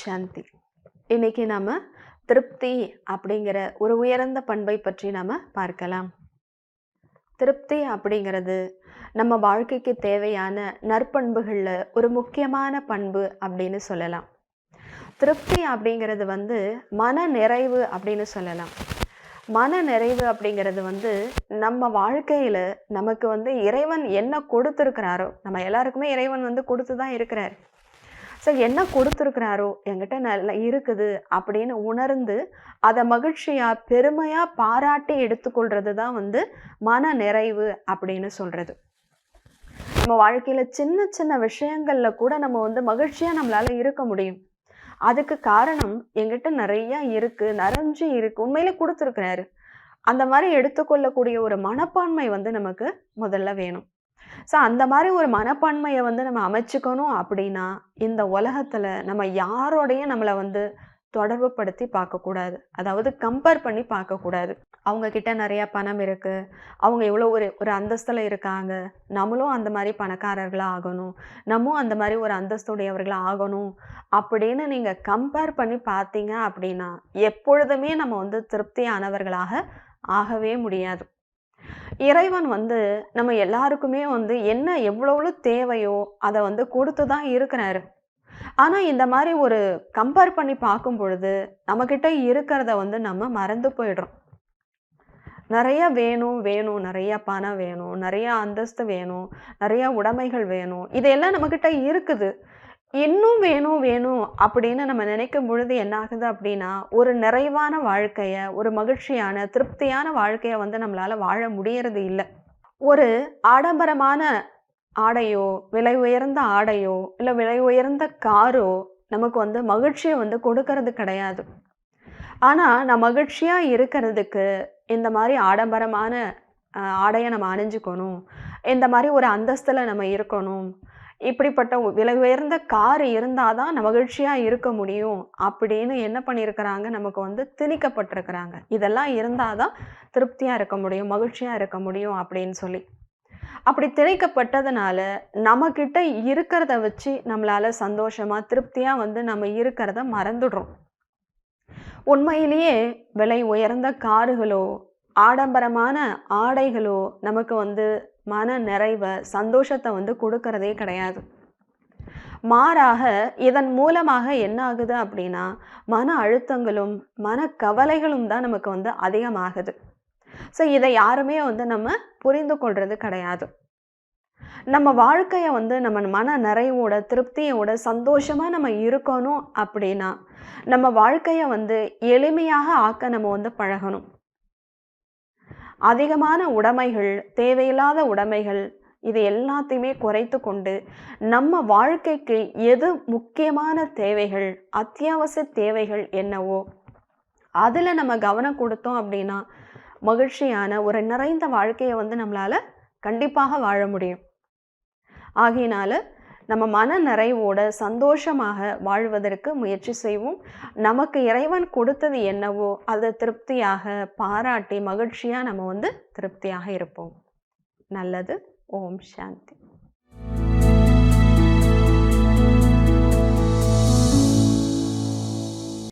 சாந்தி. இன்னைக்கு நாம திருப்தி அப்படிங்கிற ஒரு உயர்ந்த பண்பை பற்றி நாம பார்க்கலாம். திருப்தி அப்படிங்கிறது நம்ம வாழ்க்கைக்கு தேவையான நற்பண்புகளில் ஒரு முக்கியமான பண்பு அப்படின்னு சொல்லலாம். திருப்தி அப்படிங்கிறது வந்து மன நிறைவு அப்படின்னு சொல்லலாம். மன நிறைவு அப்படிங்கிறது வந்து நம்ம வாழ்க்கையில் நமக்கு வந்து இறைவன் என்ன கொடுத்துருக்கிறாரோ நம்ம எல்லாருக்குமே இறைவன் வந்து கொடுத்து தான் இருக்கிறார். ஸோ என்ன கொடுத்துருக்குறாரோ என்கிட்ட நல்லா இருக்குது அப்படின்னு உணர்ந்து அதை மகிழ்ச்சியாக பெருமையாக பாராட்டி எடுத்துக்கொள்கிறது தான் வந்து மன நிறைவு அப்படின்னு சொல்கிறது நம்ம வாழ்க்கையில் சின்ன சின்ன விஷயங்களில் கூட நம்ம வந்து மகிழ்ச்சியாக நம்மளால் இருக்க முடியும். அதுக்கு காரணம் எங்கிட்ட நிறைய இருக்கு நிறைஞ்சு இருக்கு உண்மையிலே கொடுத்துருக்கிறாரு. அந்த மாதிரி எடுத்துக்கொள்ளக்கூடிய ஒரு மனப்பான்மை வந்து நமக்கு முதல்ல வேணும். ஸோ அந்த மாதிரி ஒரு மனப்பான்மையை வந்து நம்ம அமைச்சுக்கணும் அப்படின்னா இந்த உலகத்தில் நம்ம யாரோடையும் நம்மளை வந்து தொடர்பு படுத்தி பார்க்கக்கூடாது அதாவது கம்பேர் பண்ணி பார்க்கக்கூடாது அவங்க கிட்ட நிறையா பணம் இருக்குது அவங்க எவ்வளோ ஒரு ஒரு அந்தஸ்தில் இருக்காங்க. நம்மளும் அந்த மாதிரி பணக்காரர்களாக ஆகணும். நம்மும் அந்த மாதிரி ஒரு அந்தஸ்துடையவர்களாக ஆகணும். அப்படின்னு நீங்கள் கம்பேர் பண்ணி பார்த்தீங்க அப்படின்னா எப்பொழுதுமே நம்ம வந்து திருப்தியானவர்களாக ஆகவே முடியாது. இறைவன் வந்து நம்ம எல்லாருக்குமே வந்து என்ன எவ்வளவு தேவையோ அதை வந்து கொடுத்து தான் இருக்கிறாரு. ஆனால் இந்த மாதிரி ஒரு கம்பேர் பண்ணி பார்க்கும் பொழுது நம்மக்கிட்ட இருக்கிறத வந்து நம்ம மறந்து போயிடுறோம். நிறைய வேணும் வேணும் நிறைய பணம் வேணும் நிறைய அந்தஸ்து வேணும் நிறைய உடைமைகள் வேணும் இதெல்லாம் நம்மக்கிட்ட இருக்குது. இன்னும் வேணும் வேணும் அப்படின்னு நம்ம நினைக்கும் பொழுது என்ன ஆகுது அப்படின்னா ஒரு நிறைவான வாழ்க்கையை ஒரு மகிழ்ச்சியான திருப்தியான வாழ்க்கையை வந்து நம்மளால் வாழ முடியறது இல்லை. ஒரு ஆடம்பரமான ஆடையோ விலை உயர்ந்த ஆடையோ இல்லை விலை உயர்ந்த காரோ நமக்கு வந்து மகிழ்ச்சியை வந்து கொடுக்கறது கிடையாது. ஆனால் நான் மகிழ்ச்சியாக இருக்கிறதுக்கு இந்த மாதிரி ஆடம்பரமான ஆடையை நம்ம அணிஞ்சுக்கணும். இந்த மாதிரி ஒரு அந்தஸ்தில் நம்ம இருக்கணும். இப்படிப்பட்ட விலை உயர்ந்த கார் இருந்தால் தான் மகிழ்ச்சியாக இருக்க முடியும். அப்படின்னு என்ன பண்ணியிருக்கிறாங்க? நமக்கு வந்து திணிக்கப்பட்டிருக்கிறாங்க. இதெல்லாம் இருந்தால் தான் திருப்தியாக இருக்க முடியும் மகிழ்ச்சியாக இருக்க முடியும் அப்படின்னு சொல்லி. அப்படி திணிக்கப்பட்டதுனால நம்மக்கிட்ட இருக்கிறத வச்சு நம்மளால் சந்தோஷமாக திருப்தியாக வந்து நம்ம இருக்கிறத மறந்துடுறோம். உண்மையிலேயே விலை உயர்ந்த காருகளோ ஆடம்பரமான ஆடைகளோ நமக்கு வந்து மன நிறைவை சந்தோஷத்தை வந்து கொடுக்கறதே கிடையாது. மாறாக இதன் மூலமாக என்ன ஆகுது அப்படின்னா மன அழுத்தங்களும் மன கவலைகளும் தான் நமக்கு வந்து அதிகமாகுது. ஸோ இதை யாருமே வந்து நம்ம புரிந்து கொள்வது கிடையாது. நம்ம வாழ்க்கையை வந்து நம்ம மன நிறைவோட திருப்தியோட சந்தோஷமாக நம்ம இருக்கணும் அப்படின்னா நம்ம வாழ்க்கையை வந்து எளிமையாக ஆக்க நம்ம வந்து பழகணும். அதிகமான உடைமைகள் தேவையில்லாத உடைமைகள் இது எல்லாத்தையுமே குறைத்து கொண்டு நம்ம வாழ்க்கைக்கு எது முக்கியமான தேவைகள் அத்தியாவசிய தேவைகள் என்னவோ அதில் நம்ம கவனம் கொடுத்தோம் அப்படின்னா மகிழ்ச்சியான ஒரு நிறைந்த வாழ்க்கையை வந்து நம்மளால் கண்டிப்பாக வாழ முடியும். ஆகையினால நம்ம மன நிறைவோட சந்தோஷமாக வாழ்வதற்கு முயற்சி செய்வோம். நமக்கு இறைவன் கொடுத்தது என்னவோ அதை திருப்தியாக பாராட்டி மகிழ்ச்சியாக நம்ம வந்து திருப்தியாக இருப்போம். நல்லது. ஓம் சாந்தி.